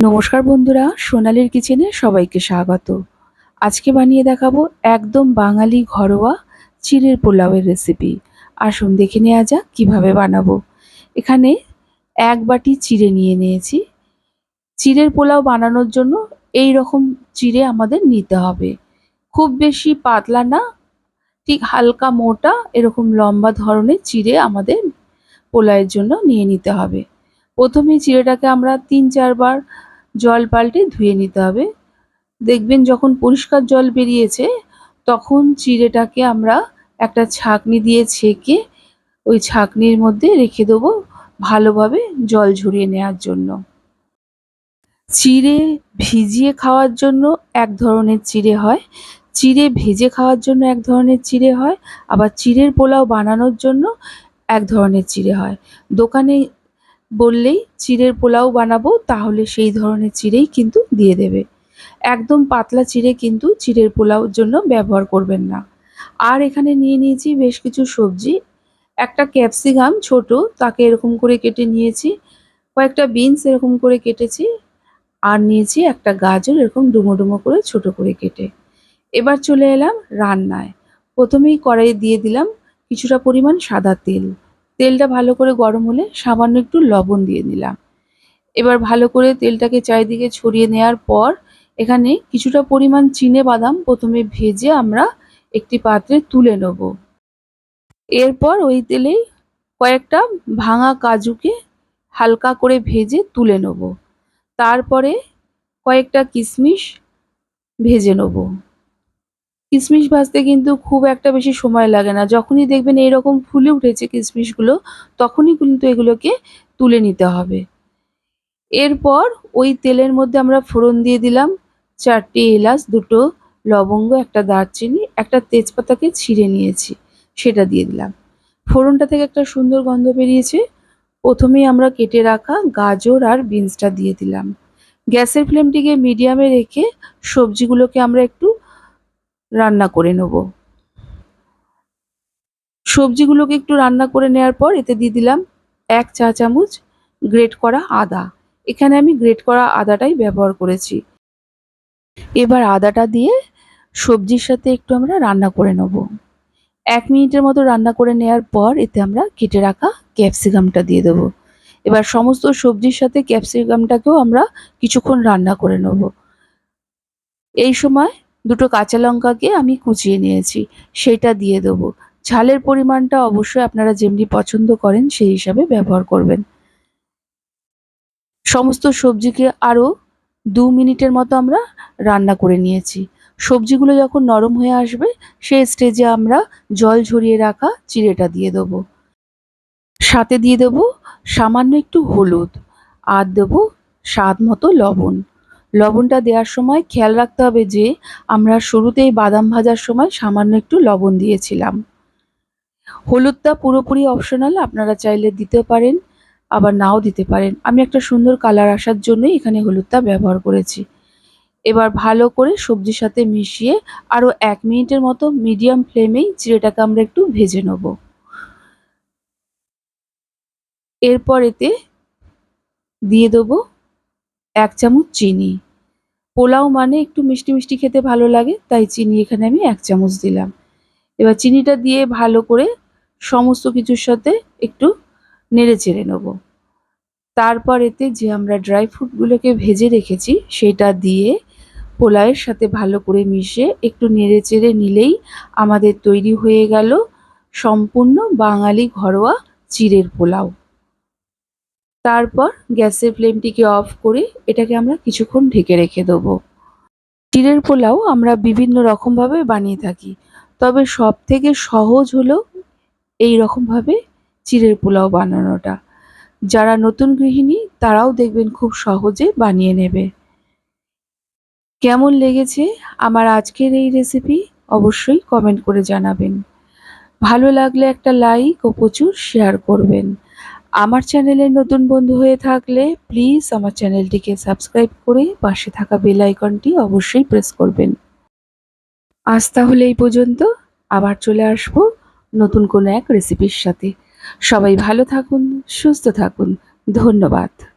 নমস্কার বন্ধুরা, সোনালির কিচেনে সবাইকে স্বাগত। আজকে বানিয়ে দেখাবো একদম বাঙালি ঘরোয়া চিড়ের পোলাওয়ের রেসিপি আসুন দেখে নেওয়া যাক কীভাবে বানাবো। এখানে এক বাটি চিড়ে নিয়ে নিয়েছি। চিড়ের পোলাও বানানোর জন্য এই রকম চিড়ে আমাদের নিতে হবে। খুব বেশি পাতলা না, ঠিক হালকা মোটা, এরকম লম্বা ধরনের চিড়ে আমাদের পোলাওয়ের জন্য নিয়ে নিতে হবে। প্রথমে চিড়েটাকে আমরা তিন চারবার জল পাল্টে ধুয়ে নিতে হবে। দেখবেন যখন পরিষ্কার জল বেরিয়েছে, তখন চিড়েটাকে আমরা একটা ছাঁকনি দিয়ে ছেঁকে ওই ছাঁকনির মধ্যে রেখে দেবো ভালোভাবে জল ঝরিয়ে নেওয়ার জন্য। চিড়ে ভিজিয়ে খাওয়ার জন্য এক ধরনের চিড়ে হয়। চিড়ে ভেজে খাওয়ার জন্য এক ধরনের চিড়ে হয়, আবার চিড়ের পোলাও বানানোর জন্য এক ধরনের চিড়ে হয়। দোকানে বললেই চিড়ের পোলাও বানাবো, তাহলে সেই ধরনের চিড়েই কিন্তু দিয়ে দেবে। একদম পাতলা চিড়ে কিন্তু চিড়ের পোলাওর জন্য ব্যবহার করবেন না। আর এখানে নিয়ে নিয়েছি বেশ কিছু সবজি। একটা ক্যাপসিকাম ছোট, তাকে এরকম করে কেটে নিয়েছি। কয়েকটা বিনস এরকম করে কেটেছি। আর নিয়েছি একটা গাজর এরকম ডুমো ডুমো করে ছোট করে কেটে। এবার চলে এলাম রান্নায়। প্রথমেই কড়াইয়ে দিয়ে দিলাম কিছুটা পরিমাণ সাদা তেল। তেলটা ভালো করে গরম হলে সামান্য একটু লবণ দিয়ে দিলাম। এবার ভালো করে তেলটাকে চারিদিকে ছড়িয়ে নেওয়ার পর এখানে কিছুটা পরিমাণ চিনে বাদাম প্রথমে ভেজে আমরা একটি পাত্রে তুলে নেব। এরপর ওই তেলেই কয়েকটা ভাঙা কাজুকে হালকা করে ভেজে তুলে নেব। তারপরে কয়েকটা কিশমিশ ভেজে নেব। কিশমিশ ভাজতে কিন্তু খুব একটা বেশি সময় লাগে না। যখনই দেখবেন এইরকম ফুলে উঠেছে কিশমিশগুলো তখনই কিন্তু এগুলোকে তুলে নিতে হবে। এরপর ওই তেলের মধ্যে আমরা ফোড়ন দিয়ে দিলাম চারটি এলাচ, দুটো লবঙ্গ, একটা দারচিনি, একটা তেজপাতাকে ছিঁড়ে নিয়েছি, সেটা দিয়ে দিলাম। ফোড়নটা থেকে একটা সুন্দর গন্ধ বেরিয়েছে। প্রথমেই আমরা কেটে রাখা গাজর আর বিনসটা দিয়ে দিলাম। গ্যাসের ফ্লেমটিকে মিডিয়ামে রেখে সবজিগুলোকে আমরা একটু রান্না করে নেব। সবজিগুলোকে একটু রান্না করে নেওয়ার পর এতে দিয়ে দিলাম এক চা চামচ গ্রেট করা আদা। এখানে আমি গ্রেট করা আদাটাই ব্যবহার করেছি। এবার আদাটা দিয়ে সবজির সাথে একটু আমরা রান্না করে নেব। এক মিনিটের মতো রান্না করে নেওয়ার পর এতে আমরা কেটে রাখা ক্যাপসিকামটা দিয়ে দেবো। এবার সমস্ত সবজির সাথে ক্যাপসিকামটাকেও আমরা কিছুক্ষণ রান্না করে নেব। এই সময় দুটো কাঁচা লঙ্কাকে আমি কুচিয়ে নিয়েছি, সেটা দিয়ে দেবো। ঝালের পরিমাণটা অবশ্যই আপনারা যেমনি পছন্দ করেন, সেই হিসাবে ব্যবহার করবেন। সমস্ত সবজিকে আরও দু মিনিটের মতো আমরা রান্না করে নিয়েছি। সবজিগুলো যখন নরম হয়ে আসবে, সেই স্টেজে আমরা জল ঝরিয়ে রাখা চিড়েটা দিয়ে দেবো। সাথে দিয়ে দেবো সামান্য একটু হলুদ। আর দেবো স্বাদ মতো লবণ। লবণটা দেওয়ার সময় খেয়াল রাখতে হবে যে আমরা শুরুতেই বাদাম ভাজার সময় সামান্য একটু লবণ দিয়েছিলাম। হলুদটা পুরোপুরি অপশনাল আপনারা চাইলে দিতে পারেন, আবার নাও দিতে পারেন। আমি একটা সুন্দর কালার আসার জন্যই এখানে হলুদটা ব্যবহার করেছি। এবার ভালো করে সবজির সাথে মিশিয়ে আরও এক মিনিটের মতো মিডিয়াম ফ্লেমেই চিড়েটাকে আমরা একটু ভেজে নেব। এরপর এতে দিয়ে দেবো এক চামচ চিনি। পোলাও মানে একটু মিষ্টি মিষ্টি খেতে ভালো লাগে, তাই চিনি এখানে আমি এক চামচ দিলাম। এবার চিনিটা দিয়ে ভালো করে সমস্ত কিছুর সাথে একটু নেড়ে চেড়ে নেব। তারপর এতে যে আমরা ড্রাই ফ্রুটগুলোকে ভেজে রেখেছি, সেটা দিয়ে পোলাওয়ের সাথে ভালো করে মিশে একটু নেড়ে চেড়ে নিলেই আমাদের তৈরি হয়ে গেল সম্পূর্ণ বাঙালি ঘরোয়া চিড়ের পোলাও। তারপর গ্যাসের ফ্লেমটিকে অফ করে এটাকে আমরা কিছুক্ষণ ঢেকে রেখে দেবো। চিড়ের পোলাও আমরা বিভিন্ন রকমভাবে বানিয়ে থাকি, তবে সব থেকে সহজ হলো এই রকমভাবে চিড়ের পোলাও বানানোটা। যারা নতুন গৃহিণী, তারাও দেখবেন খুব সহজে বানিয়ে নেবে। কেমন লেগেছে আমার আজকের এই রেসিপি অবশ্যই কমেন্ট করে জানাবেন। ভালো লাগলে একটা লাইক ও প্রচুর শেয়ার করবেন। আমার চ্যানেলের নতুন বন্ধু হয়ে থাকলে প্লিজ আমার চ্যানেলটিকে সাবস্ক্রাইব করে পাশে থাকা বেল আইকনটি অবশ্যই প্রেস করবেন। আজ তাহলে এই পর্যন্ত। আবার চলে আসব নতুন কোনো এক রেসিপির সাথে। সবাই ভালো থাকুন, সুস্থ থাকুন। ধন্যবাদ।